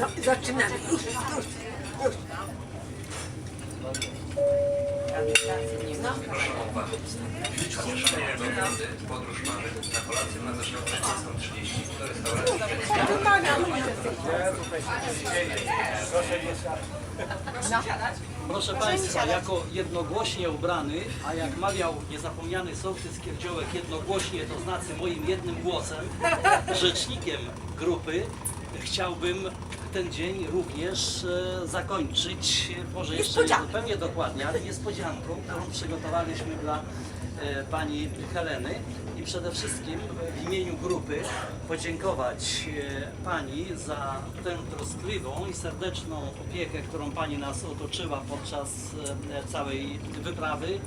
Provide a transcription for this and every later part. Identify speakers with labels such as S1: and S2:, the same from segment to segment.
S1: No, zaczynamy. Już, już, już.
S2: Zapraszamy do nagrody Podróż Marzeń na kolację na zeszłe 20.30 do restauracji
S3: Proszę Państwa, jako jednogłośnie ubrany, a jak mawiał niezapomniany sołtys Kierdziołek, jednogłośnie to znaczy moim jednym głosem, rzecznikiem grupy, chciałbym ten dzień również e, zakończyć, e, może jeszcze nie zupełnie dokładnie, ale niespodzianką, którą przygotowaliśmy dla e, pani Heleny. I przede wszystkim w imieniu grupy podziękować e, pani za tę troskliwą i serdeczną opiekę, którą pani nas otoczyła podczas e, całej wyprawy,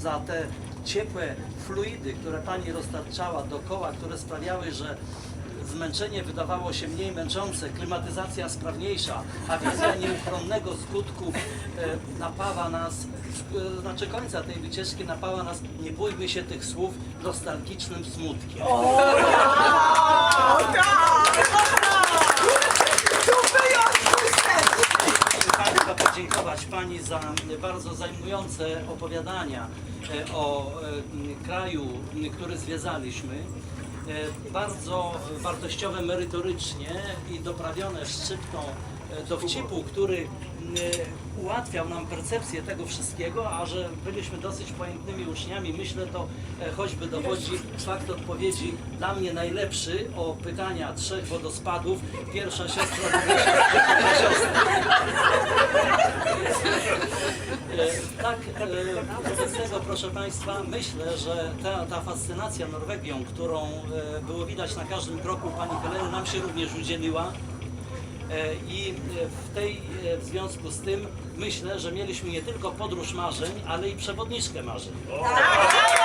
S3: za te ciepłe fluidy, które pani roztaczała dookoła, które sprawiały, że zmęczenie wydawało się mniej męczące, klimatyzacja sprawniejsza, a wizja nieuchronnego skutku e, napawa nas, e, znaczy końca tej wycieczki napawa nas, nie bójmy się tych słów, nostalgicznym smutkiem. Chcę Państwa podziękować Pani za bardzo zajmujące opowiadania e, o kraju, który zwiedzaliśmy. E, Bardzo wartościowe merytorycznie i doprawione szczyptą e, dowcipu, który e, ułatwiał nam percepcję tego wszystkiego, a że byliśmy dosyć pojętnymi uczniami, myślę to choćby dowodzi fakt odpowiedzi dla mnie najlepszy o pytania trzech wodospadów. Pierwsza siostra, druga siostra. E, Tak, e, wobec tego proszę Państwa, myślę, że ta, ta fascynacja Norwegią, którą e, było widać na każdym kroku Pani Heleny, nam się również udzieliła. E, I e, w tej, e, w związku z tym myślę, że mieliśmy nie tylko podróż marzeń, ale i przewodniczkę marzeń. I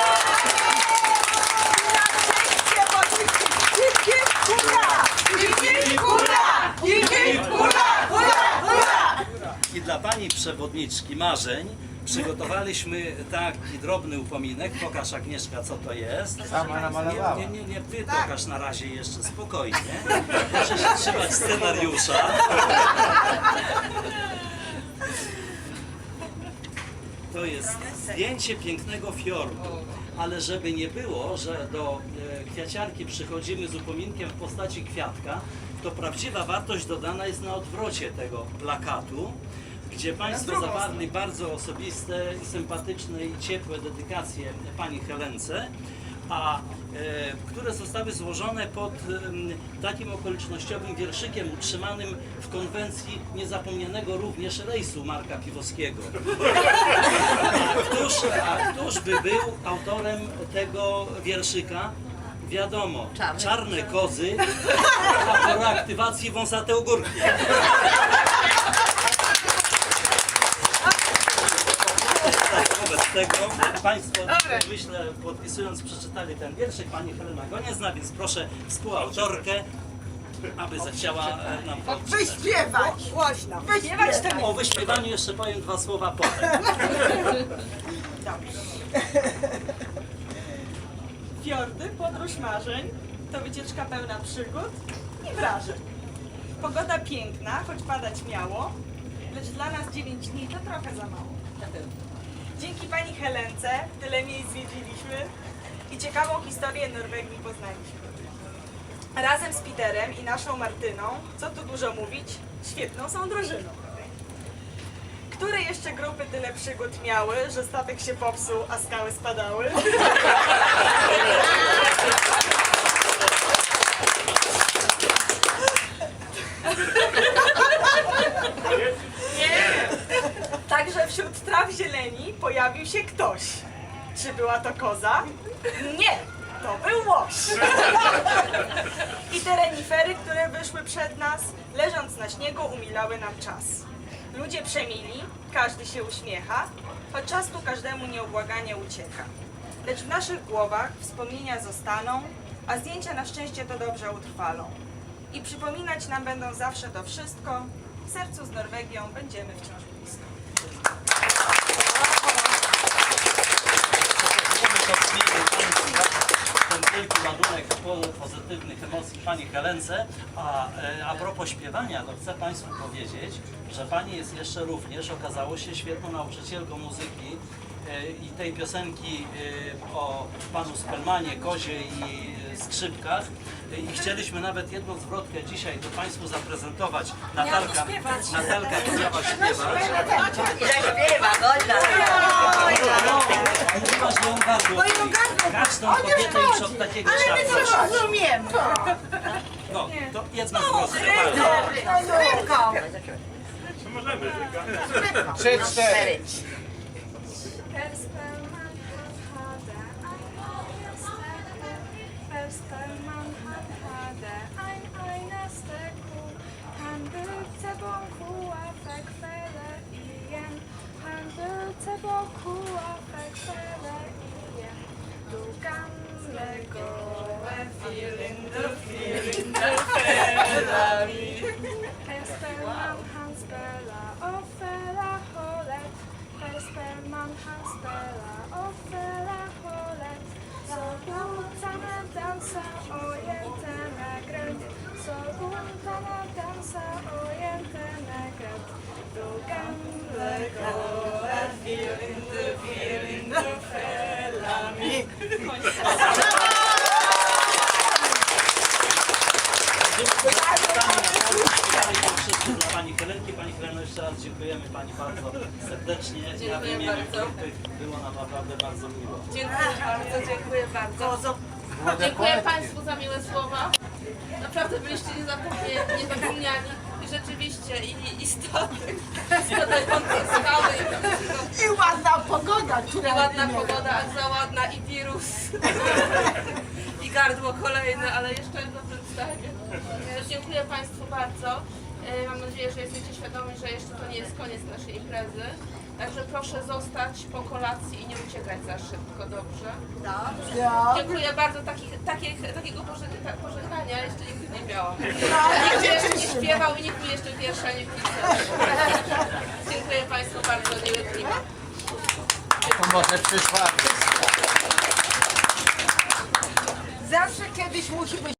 S3: dla Pani przewodniczki marzeń przygotowaliśmy taki drobny upominek. Pokaż Agnieszka, co to jest.
S4: Sama namalowała.
S3: Nie, nie, nie, nie, Ty pokaż na razie jeszcze spokojnie. Proszę się trzymać scenariusza. To jest zdjęcie pięknego fiordu. Ale żeby nie było, że do e, kwiaciarki przychodzimy z upominkiem w postaci kwiatka, to prawdziwa wartość dodana jest na odwrocie tego plakatu, gdzie Państwo zawarli bardzo osobiste, sympatyczne i ciepłe dedykacje Pani Helence, a e, które zostały złożone pod takim okolicznościowym wierszykiem utrzymanym w konwencji niezapomnianego również rejsu Marka Piwowskiego. A któż, a któż by był autorem tego wierszyka? Wiadomo, czarne kozy, a po reaktywacji wąsate ogórki. Wobec tego Państwo, myślę, podpisując, przeczytali ten wierszyk. Pani Helena go nie zna, więc proszę współautorkę, aby zechciała e, nam to przeczytać.
S1: Wyśpiewać. Głośno. Wyśpiewać to
S3: O wyśpiewaniu jeszcze powiem dwa słowa potem.
S5: Fiordy, podróż marzeń, to wycieczka pełna przygód i wrażeń. Pogoda piękna, choć padać miało, lecz dla nas 9 dni to trochę za mało. Dzięki pani Helence tyle miejsc zwiedziliśmy i ciekawą historię Norwegii poznaliśmy. Razem z Peterem i naszą Martyną, co tu dużo mówić, świetną są drużyną. Które jeszcze grupy tyle przygód miały, że statek się popsuł, a skały spadały? się ktoś. Czy była to koza? Nie, to był łoś. I te renifery, które wyszły przed nas, leżąc na śniegu, umilały nam czas. Ludzie przemili, każdy się uśmiecha, choć czas tu każdemu nieubłaganie ucieka. Lecz w naszych głowach wspomnienia zostaną, a zdjęcia na szczęście to dobrze utrwalą. I przypominać nam będą zawsze to wszystko, w sercu z Norwegią będziemy wciąż blisko.
S3: Ten wielki ładunek po- pozytywnych emocji Pani Helence. A, e, a propos śpiewania, to chcę Państwu powiedzieć, że Pani jest jeszcze również, okazało się, świetną nauczycielką muzyki e, i tej piosenki e, o Panu Spelmanie, Kozie i skrzypkach. I chcieliśmy nawet jedną zwrotkę dzisiaj to Państwu zaprezentować. Natalka, Natalka chciała śpiewać.
S4: Zaśpiewa, godna.
S3: Kobietę już od takiego trzeba prosić.
S5: Rozumiem.
S3: No, to jedna zwrotka.
S5: Rybką.
S4: Trzy, cztery.
S6: Han bytte bonkua fekfele igen, han let go. I'm feeling the feeling the family. Espermam, I'm feeling
S3: the feeling the me. Pani Helenki. Pani Heleno, jeszcze raz dziękujemy Pani bardzo serdecznie. Ja w imieniu grupy było nam naprawdę bardzo miło.
S7: Dziękuję bardzo, dziękuję bardzo. Dziękuję Państwu za miłe słowa. Naprawdę byliście niezapomniani, niezapomniani. I rzeczywiście i skały i,
S5: I ładna pogoda,
S7: i ładna pogoda, a za ładna i wirus. I gardło kolejne, ale jeszcze w dobrym stanie. Dziękuję Państwu bardzo. E, Mam nadzieję, że jesteście świadomi, że jeszcze to nie jest koniec naszej imprezy. Także proszę zostać po kolacji i nie uciekać za szybko, dobrze? Dziękuję bardzo. Takich, takiego pożegna- pożegnania jeszcze nigdy nie miałam. Nikt jeszcze nie śpiewał i nikt mi jeszcze wiersza nie pisał. Dziękuję Państwu bardzo. Miły klimat.
S4: To może przyszła.
S5: zawsze kiedyś musi być